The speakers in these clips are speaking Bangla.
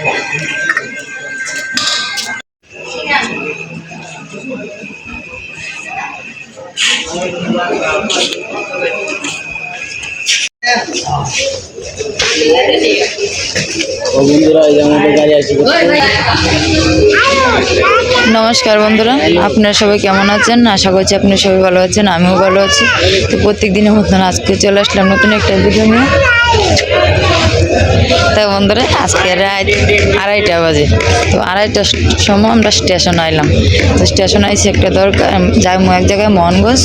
ও নমস্কার বন্ধুরা, আপনারা সবাই কেমন আছেন? আশা করছি আপনারা সবাই ভালো আছেন, আমিও ভালো আছি। তো প্রত্যেক দিনের মতন আজকে চলে আসলাম নতুন একটা ভিডিও নিয়ে। তো বন্ধুরা, আজকে রাত আড়াইটা বাজে। তো আড়াইটার সময় আমরা স্টেশন আইলাম। তো স্টেশন আইসি একটা দরকার যাইমু এক জায়গায় মোহনগঞ্জ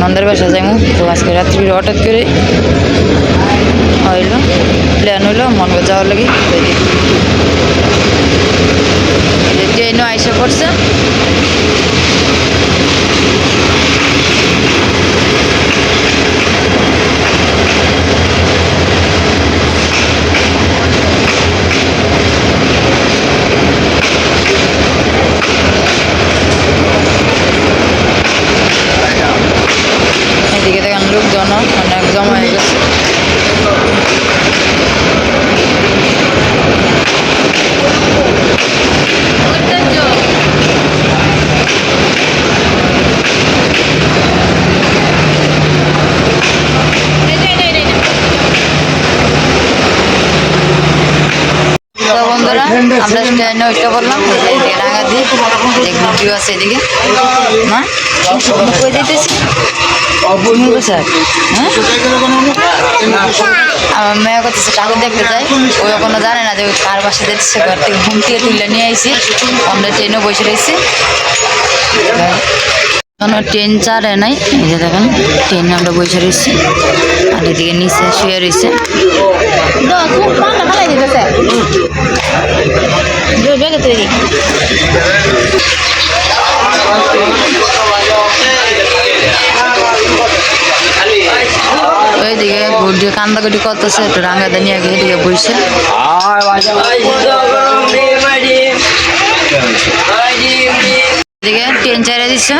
নন্দের বাসা যাইমু। তো আজকে রাত্রি হঠাৎ করে হইল প্ল্যান হইল মোহনগঞ্জ যাওয়ার লাগে ট্রেনও আইসা পড়ছে। এদিকে দেখেন লোকজন অনেক জমা হয়ে গেছে। আমরা ট্রেনে ওইটা বললাম এদিকে রাঙাদি যে গুটিও আছে এদিকে। মা কই স্যার হ্যাঁ? আমার মেয়ে করতেছে ঠাকুর দেখতে যাই। ও এখনও জানে না যে কার বাসা দেখছে ঘর থেকে ঘুম থেকে তুলে নিয়ে আইসি আমরা ট্রেনে বসে রয়েছি কোনো ট্রেন চারে নাই। এই যে দেখেন ট্রেনে আমরা বসে রয়েছি। আর এদিকে নিচে শুয়ে রয়েছে। ওইদিকে গুড্ডি কান্দাকুটি করতেছে একটু রাঙ্গাতে নিয়ে গিয়ে এদিকে বসে। এদিকে ট্রেন চাইরে দিচ্ছে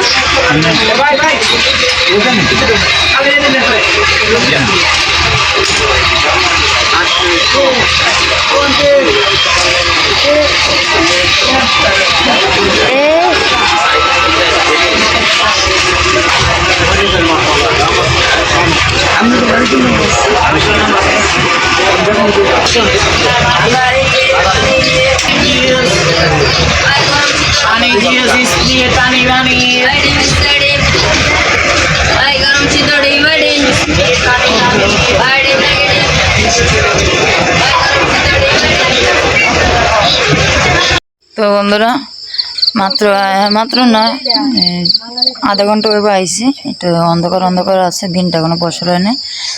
তো বন্ধুরা মাত্র মাত্র না এই আধা ঘণ্টা ওই আইসি একটু অন্ধকার অন্ধকার আছে দিনটা কোনো বছর হয় না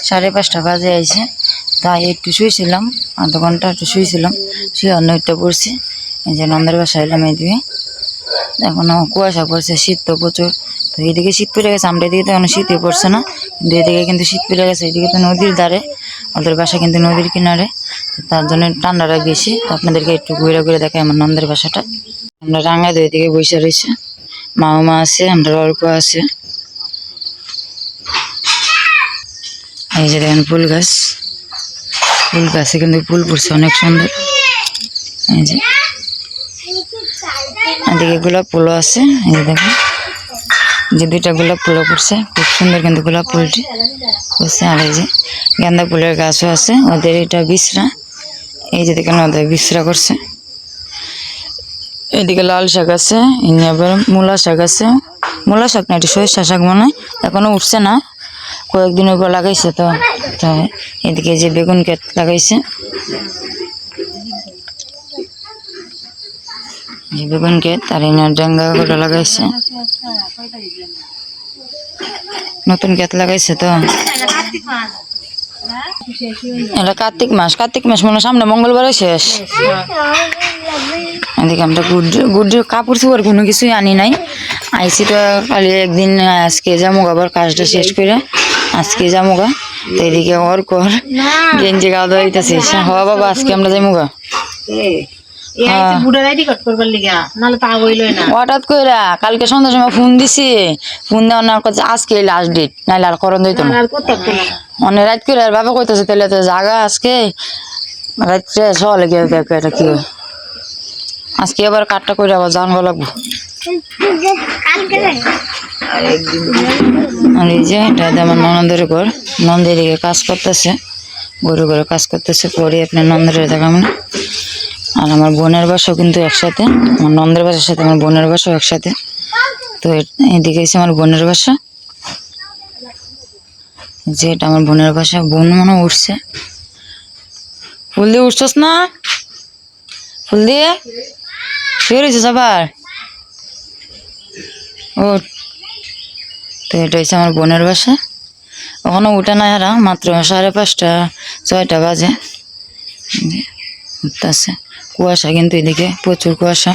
সাড়ে পাঁচটা বাজে আইসে তাই একটু শুয়েছিলাম আধা ঘণ্টা একটু শুয়েছিলাম শুয়ে অন্য একটা পড়ছি। এই যে নন্দের বাসা এলাম এইদিকে। এখনও কুয়াশা পড়ছে, শীত তো প্রচুর। তো এদিকে শীত পড়ে গেছে, আমরা এদিকে তো এখনও শীতই পড়ছে না। কিন্তু এদিকে কিন্তু শীত পড়ে গেছে, এদিকে তো নদীর ধারে। ওদের বাসা কিন্তু নদীর কিনারে। তার জন্য ঠান্ডাটা বেশি তো আপনাদেরকে একটু ঘুরে ঘুরে দেখাই আমার নন্দের বাসাটা। আমরা রাঙা দুই দিকে বসে রয়েছে। মা আছে, আমরা অল্প আছে। এই যে দেখেন ফুল গাছ। ফুল গাছে কিন্তু ফুল পড়ছে অনেক সুন্দর। এই যে। এদিকে গোলাপ ফুলও আছে, এই যে দেখেন। যে দুইটা গোলাপ ফুলও করছে খুব সুন্দর কিন্তু গোলাপ ফুলটি পড়ছে। আর এই যে গাঁদা ফুলের গাছও আছে, ওদের এটা বিশ্রা। এই যে দেখেন ওদের বিশ্রা করছে। এদিকে লাল শাক আছে আবার মূলা শাক আছে। মূলা শাক না, এটি সরিষা শাক মনে হয়, এখনও উঠছে না। কয়েকদিন উপর লাগাইছে তো এদিকে যে বেগুন ক্ষেত লাগাইছে। যে বেগুন ক্ষেত আর এনে ডাঙ্গা করে লাগাইছে। নতুন ক্ষেত লাগাইছে তো। এটা কার্তিক মাস কার্তিক মাস মনে সামনে মঙ্গলবারে শেষ। এদিকে আমরা গুড গুড কাপড় চোপড় কোনো কিছুই আনি নাই। আইসি তো খালি একদিন, আজকে যাব আবার কাজটা শেষ করে আজকে যাব গা। তো এদিকে ওর কর, গেঞ্জি গাওয়া দাওয়া হইতেছে হওয়া বাবা, আজকে আমরা যাব গা। হঠাৎ কইরা কালকে সন্ধ্যার সময় ফোন দিছি ফোন দেওয়ার না করছে আজকে লাস্ট ডেট নাইলে আর করন দিত না। আর অনেক রাত করে আর বাবা কইতেছে তাহলে তো জাগা আজকে রাত্রে সকালে গিয়ে দেখো এটা কি আজকে আবার কাঠটা করে আবার জানব লাগবো। আর এই যে এটা আমার ননদের ঘর নন্দের দিকে কাজ করতেছে গরু ঘরে কাজ করতেছে পরে আপনার নন্দের দেখাম না। আর আমার বোনের বাসাও কিন্তু একসাথে। আমার নন্দের বাসার সাথে আমার বোনের বাসাও একসাথে। তো এদিকে এসে আমার বোনের বাসা। যে এটা আমার বোনের বাসা, বোন মনে উঠছে। ফুল দিয়ে উঠছস না? ফুল দিয়ে শুয়ে রয়েছিস আবার? ও তো এটা হচ্ছে আমার বোনের বাসা। ওখানে উঠে না হারা মাত্র সাড়ে পাঁচটা, ছয়টা বাজে। উঠতেছে। কুয়াশা কিন্তু এদিকে প্রচুর কুয়াশা।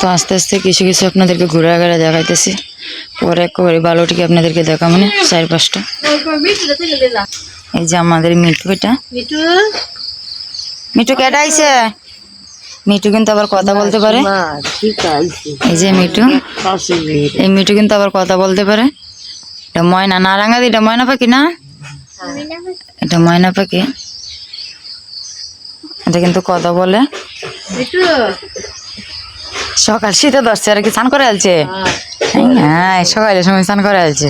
তো আস্তে আস্তে কিছু কিছু আপনাদেরকে ঘুরে ঘুরে দেখাইতেছি। পরে একেবারে বালোটিকে আপনাদেরকে দেখা মানে চার পাঁচটা। এই যে আমাদের মিঠু এটা। মিঠু? কেটা আইছে? মিঠু কিন্তু আবার কথা বলতে পারে। এই যে মিঠু। এই মিঠু কিন্তু আবার কথা বলতে পারে। এটা ময়না না রাঙা এটা ময়না পাখি না? এটা ময়না পাখি। এটা কিন্তু কথা বলে। সকাল শীতে ধরছে আর কি স্নান করে আলছে? হ্যাঁ। সকালে সময় স্নান করে আলছে।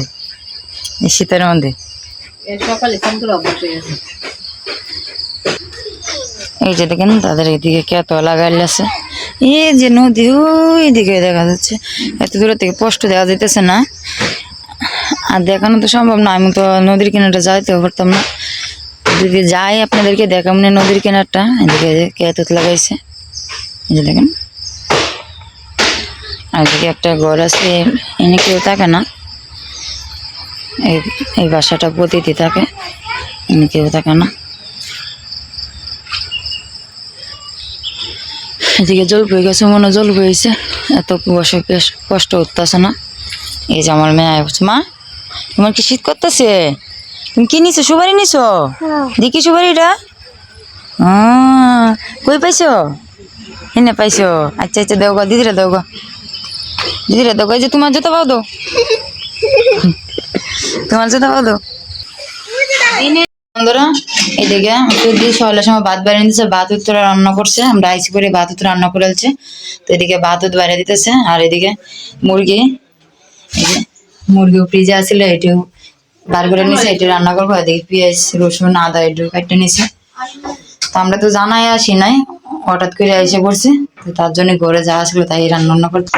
এই শীতের মধ্যে। এই হয়ে যে দেখেন তাদের এদিকে কেত লাগাইছে এই যে নদী ওই দিকে দেখা যাচ্ছে। এত দূরে থেকে স্পষ্ট দেখা যাইতেছে না। আর দেখানো তো সম্ভব না আমি তো নদীর কিনারটা যাইতেও পারতাম না। যদি যাই, আপনাদেরকে দেখাম না নদীর কিনারটা। এদিকে কেত লাগাইছে। দেখেন। আর এদিকে একটা ঘর আছে, এনে কেউ থাকে না। এই এই বাসাটা প্রতিটি থাকে, এনে কেউ থাকে না। এদিকে জল বয়ে গেছে, মনে জল বয়েছে এত কুয়াশা কষ্ট উঠতেছে না। এই যে আমার মেয়ে মা, তোমার কি শীত করতেছে? তুমি কি নিছো? সুপারি নিছো? দেখি সুপারিটা? কই পাইছো? এনে পাইছো। আচ্ছা আচ্ছা দেও গো দিদিরা দেও গো। দিদিরা দেও গো এই যে তোমার জুতো পাও দো। তোমার জুতো পাও দো। বন্ধুরা এদিকে যদি সকালের সময় ভাত বাইরে দিতেছে ভাত উত্তরে রান্না করছে। আমরা আইসি করে ভাত উত্তর রান্না করে ফেলছে তো এদিকে ভাত উত বাইরে দিতেছে। আর এদিকে মুরগি এই যে মুরগি ফ্রিজে আসলে এটিও বার করে নিছে এটি রান্না করব এদিকে পেঁয়াজ রসুন আদা এটু কাটতে নিছে। তো আমরা তো জানাই আসি নাই হঠাৎ করে এসে পড়ছি তো তার জন্য ঘরে যা আসলো তাই রান্না বান্না করতে।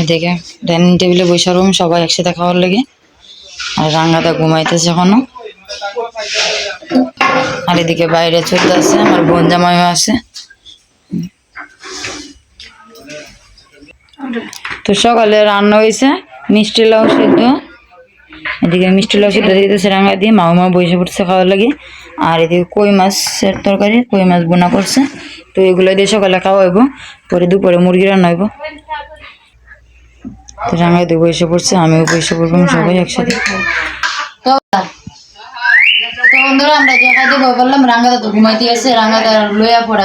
এদিকে ডাইনিং টেবিলে বসে রুম সবাই একসাথে খাওয়ার লেগে। আর রাঙ্গাদা ঘুমাইতেছে এখনও। আর এদিকে বাইরে চলতে আছে আমার বোন জামাইও আছে। তো সকালে রান্না হয়েছে মিষ্টি লাউ সিদ্ধ। এদিকে মিষ্টি লাউ সিদ্ধ দিতেছে রাঙা দিয়ে, মাও মা বসে পড়ছে খাওয়ার লাগে। আর এদিকে কই মাছের তরকারি? কই মাছ বোনা করছে? তো এগুলো দিয়ে সকালে খাওয়া হইব, পরে দুপুরে মুরগি রান্না হইব। তো রাঙা দিয়ে বসে পড়ছে, আমিও বসে পড়ব সবাই একসাথে। তো আমরা যে খাইতে ঘুমাইতে গেছে রাঙ্গাদা লইয়া পড়ে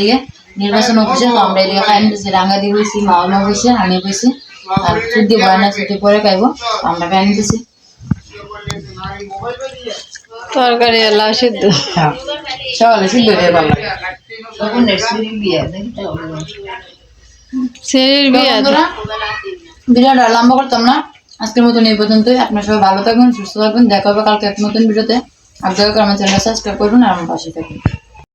দিকে। নির্বাচন অফিসে আমরা এদিকে খাই রাঙ্গা দিয়ে মা মা বসে, আমি বসি। আর ভিডিওটা লম্বা করতাম না আজকের মতন এই পর্যন্তই আপনার সবাই ভালো থাকবেন সুস্থ থাকবেন দেখা হবে কালকে এক নতুন ভিডিওতে করে আমার চ্যানেলটা সাবস্ক্রাইব করবেন আর আমার পাশে থাকবেন